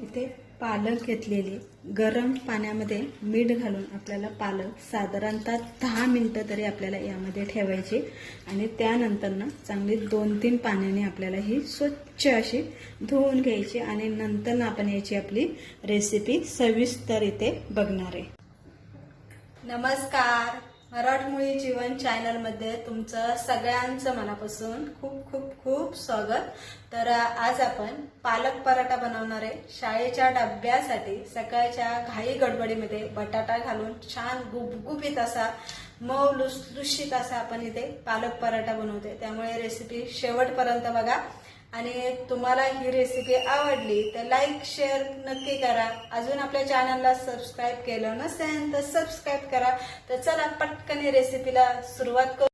इथे पालक घेतलेली गरम पाण्यामध्ये मीठ घालून आपल्याला पालक साधारणतः दहा मिनटं तरी आपल्याला यामध्ये ठेवायची. आणि त्यानंतर ना चांगली दोन तीन पाण्याने आपल्याला ही स्वच्छ अशी धुवून घ्यायची आणि नंतर ना आपण याची आपली रेसिपी सविस्तर इथे बघणार आहे. नमस्कार. मराठमोळी जीवन चॅनलमध्ये तुमचं सगळ्यांचं मनापासून खूप खूप खूप स्वागत. तर आज आपण पालक पराठा बनवणार आहे. शाळेच्या डब्यासाठी सकाळच्या घाई गडबडीमध्ये बटाटा घालून छान गुबगुबीत असा मऊ लुसलुशीत असा आपण इथे पालक पराठा बनवते त्यामुळे रेसिपी शेवटपर्यंत बघा. आणि तुम्हाला ही रेसिपी आवडली तर लाईक शेअर नक्की करा. अजून आपल्या चॅनलला सबस्क्राईब केलं नसेल तर सबस्क्राईब करा. तर चला पटकन ही रेसिपीला सुरुवात करू.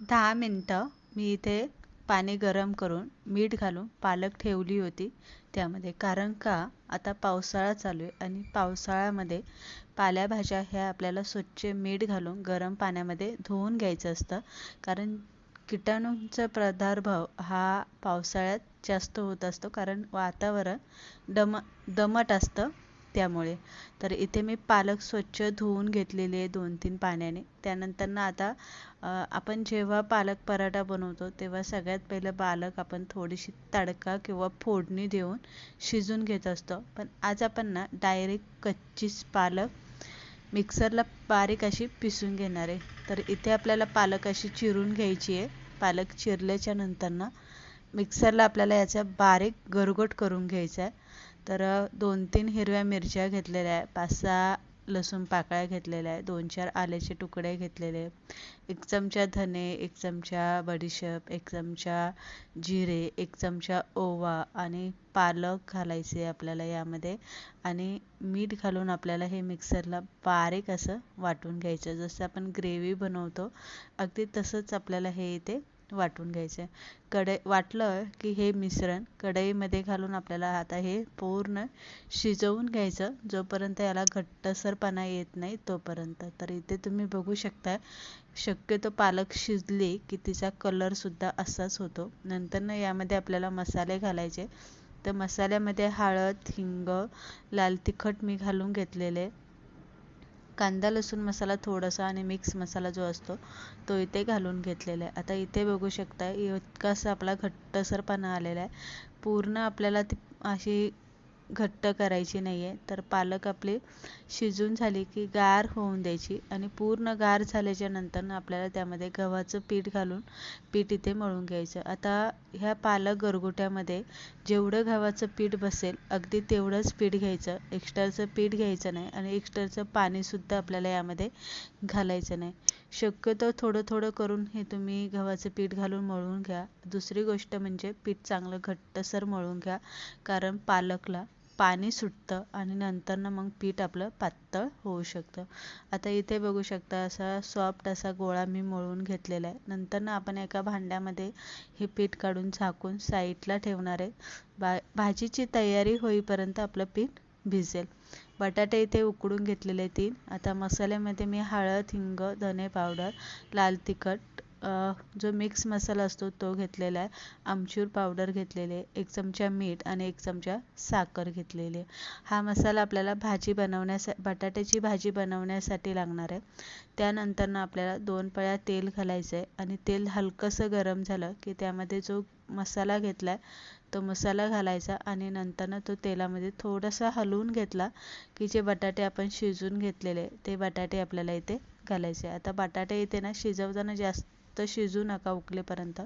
दहा मिनटं मी इथे पाणी गरम करून मीठ घालून पालक ठेवली होती त्यामध्ये. कारण का? आता पावसाळा चालू आहे आणि पावसाळ्यामध्ये पालेभाज्या ह्या आपल्याला स्वच्छ मीठ घालून गरम पाण्यामध्ये धुवून घ्यायचं असतं. कारण किटाणूंचा प्रादुर्भाव हा पावसाळ्यात जास्त होत असतो. कारण वातावरण दम दमट असतं. त्यामुळे. तर इथे मी पालक स्वच्छ धुवून घेतलेले आहे दोन तीन पाण्याने. त्यानंतर ना आता आपण जेव्हा पालक पराठा बनवतो तेव्हा सगळ्यात पहिलं पालक आपण थोडीशी तडका किंवा फोडणी देऊन शिजून घेत असतो. पण आज आपण ना डायरेक्ट कच्चीच पालक मिक्सरला बारीक अशी पिसून घेणार आहे. तर इथे आपल्याला पालक अशी चिरून घ्यायची आहे. पालक चिरल्याच्या नंतर ना मिक्सरला आपल्याला याचा बारीक गरगट करून घ्यायचा आहे. तर दोन तीन हिरव्या मिरच्या घेतलेल्या आहे. पाच सहा लसूण पाकळ्या घेतलेल्या आहे. दोन चार आल्याचे तुकडे घेतलेले एक चमचा धने एक चमचा बडीशेप एक चमचा जिरे एक चमचा ओवा आणि पालक घालायचे आपल्याला यामध्ये. आणि मीठ घालून आपल्याला हे मिक्सरला बारीक असं वाटून घ्यायचं जसं आपण ग्रेव्ही बनवतो अगदी तसंच आपल्याला हे इथे वाटून घ्यायचं. आहे कढई वाटलं की हे मिश्रण कढईमध्ये घालून आपल्याला आता हे पूर्ण शिजवून घ्यायचं. जोपर्यंत याला घट्टसरपणा येत नाही तोपर्यंत. तर इथे तुम्ही बघू शकता शक्यतो पालक शिजली की तिचा कलरसुद्धा असाच होतो. नंतर ना यामध्ये आपल्याला मसाले घालायचे. तर मसाल्यामध्ये हळद हिंग लाल तिखट मी घालून घेतलेले. कांदा लसूण मसाला थोडासा आणि मिक्स मसाला जो असतो तो इथे घालून घेतलेला आहे. आता इथे बघू शकता इतकासा आपला घट्टसरपणा आलेला आहे. पूर्ण आपल्याला ती अशी घट्ट करायची नाही आहे तर पालक आपली शिजून झाली की गार होऊन द्यायची आणि पूर्ण गार झाल्याच्यानंतर आपल्याला त्यामध्ये गव्हाचं पीठ घालून पीठ इथे मळून घ्यायचं. आता ह्या पालक गरगुट्यामध्ये जेवढं गव्हाचं पीठ बसेल अगदी तेवढंच पीठ घ्यायचं. एक्स्ट्राचं पीठ घ्यायचं नाही आणि एक्स्ट्राचं पाणीसुद्धा आपल्याला यामध्ये घालायचं नाही. शक्यतो थोडं थोडं करून हे तुम्ही गव्हाचं पीठ घालून मळून घ्या. दुसरी गोष्ट म्हणजे पीठ चांगलं घट्टसर मळून घ्या. कारण पालकला पाणी सुटतं आणि नंतरनं मग पीठ आपलं पातळ होऊ शकतं. आता इथे बघू शकता असा सॉफ्ट असा गोळा मी मळून घेतलेला आहे. नंतरनं आपण एका भांड्यामध्ये हे पीठ काढून झाकून साईडला ठेवणार आहे. बा भाजीची तयारी होईपर्यंत आपलं पीठ भिजेल. बटाटे इथे उकडून घेतलेले तीन. आता मसाल्यामध्ये मी हळद हिंग धने पावडर लाल तिखट जो मिक्स मसाला असतो तो घेतलेला आहे. आमचूर पावडर घेतलेले एक चमचा मीठ आणि एक चमचा साखर घेतलेली. हा मसाला आपल्याला भाजी बनवण्यासा बटाट्याची भाजी बनवण्यासाठी लागणार आहे. त्यानंतरनं आपल्याला दोन पळ्या तेल घालायचं आहे आणि तेल हलकंसं गरम झालं की त्यामध्ये जो मसाला घेतला आहे तो मसाला घालायचा आणि नंतरनं तो तेलामध्ये थोडासा हलवून घेतला की जे बटाटे आपण शिजून घेतलेले ते बटाटे आपल्याला इथे घालायचे. आता बटाटे इथे ना शिजवताना जास्त शिजू नका उकलेपर्यंत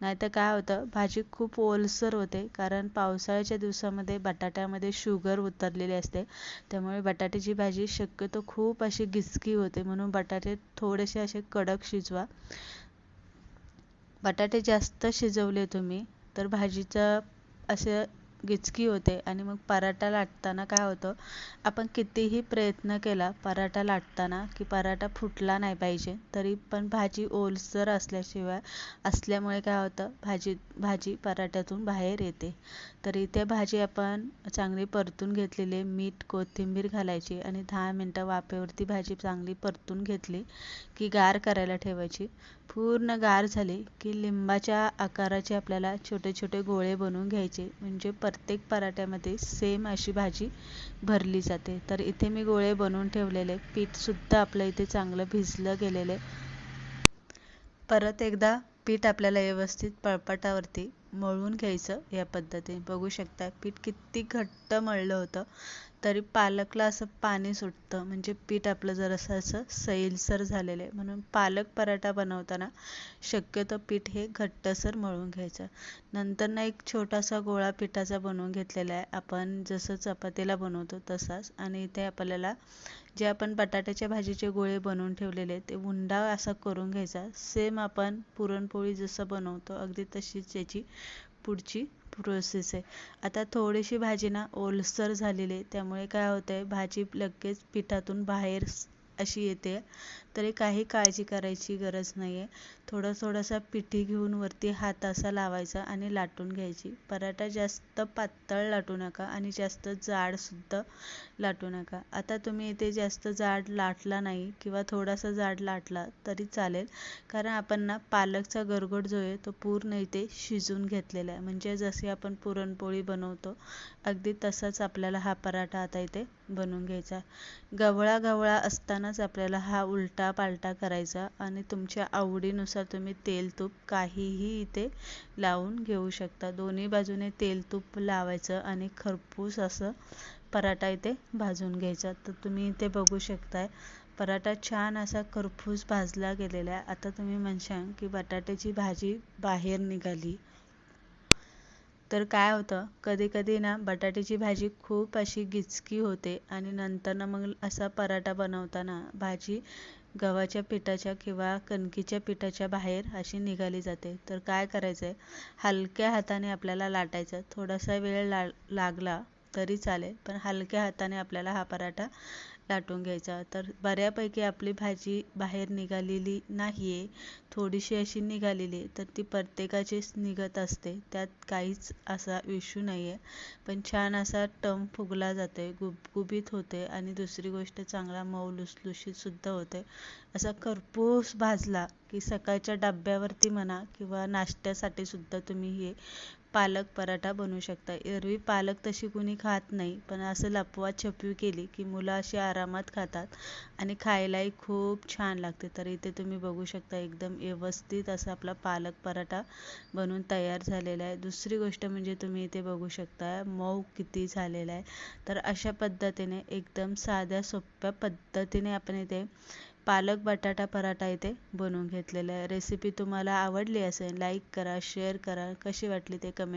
नाहीतर काय होतं भाजी खूप ओलसर होते कारण पावसाळ्याच्या दिवसामध्ये बटाट्यामध्ये शुगर उतरलेली असते. त्यामुळे बटाट्याची भाजी शक्यतो खूप अशी गिचकी होते म्हणून बटाटे थोडेसे असे कडक शिजवा. बटाटे जास्त शिजवले तुम्ही तर भाजीचं असं गिचकी होते आणि मग पराठा लाटताना काय होतं आपण कितीही प्रयत्न केला पराठा लाटताना की पराठा फुटला नाही पाहिजे तरी पण भाजी ओलसर असल्याशिवाय असल्यामुळे काय होतं भाजी भाजी पराठ्यातून बाहेर येते. तर इथे भाजी आपण चांगली परतून घेतलेली मीठ कोथिंबीर घालायची आणि दहा मिनटं वाफेवरती भाजी चांगली परतून घेतली की गार करायला ठेवायची. पूर्ण गार झाली की लिंबाच्या आकाराचे आपल्याला छोटे छोटे गोळे बनवून घ्यायचे. म्हणजे प्रत्येक पराठ्यामध्ये सेम अशी भाजी भरली जाते. तर इथे मी गोळे बनवून ठेवलेले. पीठसुद्धा आपलं इथे चांगलं भिजलं गेलेले परत एकदा पीठ आपल्याला व्यवस्थित पळपाटावरती मळून घ्यायचं या पद्धतीने. बघू शकता पीठ किती घट्ट मळलं होतं. तरी पालकला असं पाणी सुटतं. म्हणजे पीठ आपलं जरासं असं सैलसर झालेलं आहे. म्हणून पालक पराठा बनवताना शक्यतो पीठ हे घट्टसर मळून घ्यायचं. नंतर ना एक छोटासा गोळा पिठाचा बनवून घेतलेला आहे. आपण जसं चपातीला बनवतो तसाच. आणि इथे आपल्याला जे आपण बटाट्याच्या भाजीचे गोळे बनवून ठेवलेले ते उंडा असा करून घ्यायचा. सेम आपण पुरणपोळी जसं बनवतो अगदी तशीच याची पुढची प्रोसेस आहे. आता थोडीशी भाजी ना ओलसर झालेली आहे. त्यामुळे काय होतं आहे भाजी लगेच पिठातून बाहेर अशी येते. तरी काही काळजी करायची गरज नाही आहे थोडं थोडासा पिठी घेऊन वरती हात असा लावायचा आणि लाटून घ्यायची. पराठा जास्त पातळ लाटू नका आणि जास्त जाडसुद्धा लाटू नका. आता तुम्ही इथे जास्त जाड लाटला नाही किंवा थोडासा जाड लाटला तरी चालेल. कारण आपण ना पालकचा गरगोट जो आहे तो पूर्ण इथे शिजून घेतलेला आहे. म्हणजे जसे आपण पुरणपोळी बनवतो अगदी तसाच आपल्याला हा पराठा आता इथे बनवून घ्यायचा. गवळा गवळा असतानाच आपल्याला हा उलटा पालटा करायचा आणि तुमच्या आवडीनुसार तुम्ही तेल तूप काहीही इथे लावून घेऊ शकता. दोन्ही बाजूने तेल तूप लावायचं आणि खरपूस असं पराठा इथे भाजून घ्यायचा. तर तुम्ही इथे बघू शकताय पराठा छान असा खरपूस भाजला गेलेला आहे. आता तुम्ही म्हणशाल की बटाट्याची भाजी बाहेर निघाली. तर काय होतं? कधी कधी ना बटाट्याची भाजी खूप अशी गिचकी होते आणि नंतर ना मग असा पराठा बनवताना भाजी गव्हाच्या पिठाच्या किंवा कणकीच्या पिठाच्या बाहेर अशी निघाली जाते. तर काय करायचं आहे हलक्या हाताने आपल्याला लाटायचं. थोडासा वेळ ला लागला तरी चालेल पण हलक्या हाताने आपल्याला हा पराठा लाटून घ्यायचा. तर बऱ्यापैकी आपली भाजी बाहेर निघालेली नाही आहे थोडीशी अशी निघालेली आहे तर ती प्रत्येकाचीच निघत असते. त्यात काहीच असा इश्यू नाही आहे पण छान असा टम फुगला जाते गुबगुबीत होते आणि दुसरी गोष्ट चांगला मऊ लुसलुशीतसुद्धा होते असा खरपूस भाजला की सकाळच्या डब्यावरती म्हणा किंवा नाश्त्यासाठी सुद्धा तुम्ही हे पालक पराठा बनवू शकता. एरवी पालक तशी कुणी खात नाही पण असं लपवा छपवी केली की मुलं अशी आरामात खातात आणि खायलाही खूप छान लागते. तर इथे तुम्ही बघू शकता एकदम व्यवस्थित असा आपला पालक पराठा बनवून तयार झालेला आहे. दुसरी गोष्ट म्हणजे तुम्ही इथे बघू शकता मऊ किती झालेला आहे. तर अशा पद्धतीने एकदम साध्या सोप्या पद्धतीने आपण इथे पालक बटाटा पराठा इथे बनवून घेतलेला आहे. रेसिपी तुम्हाला आवडली असेल लाईक करा शेअर करा. कशी वाटली ते कमेंट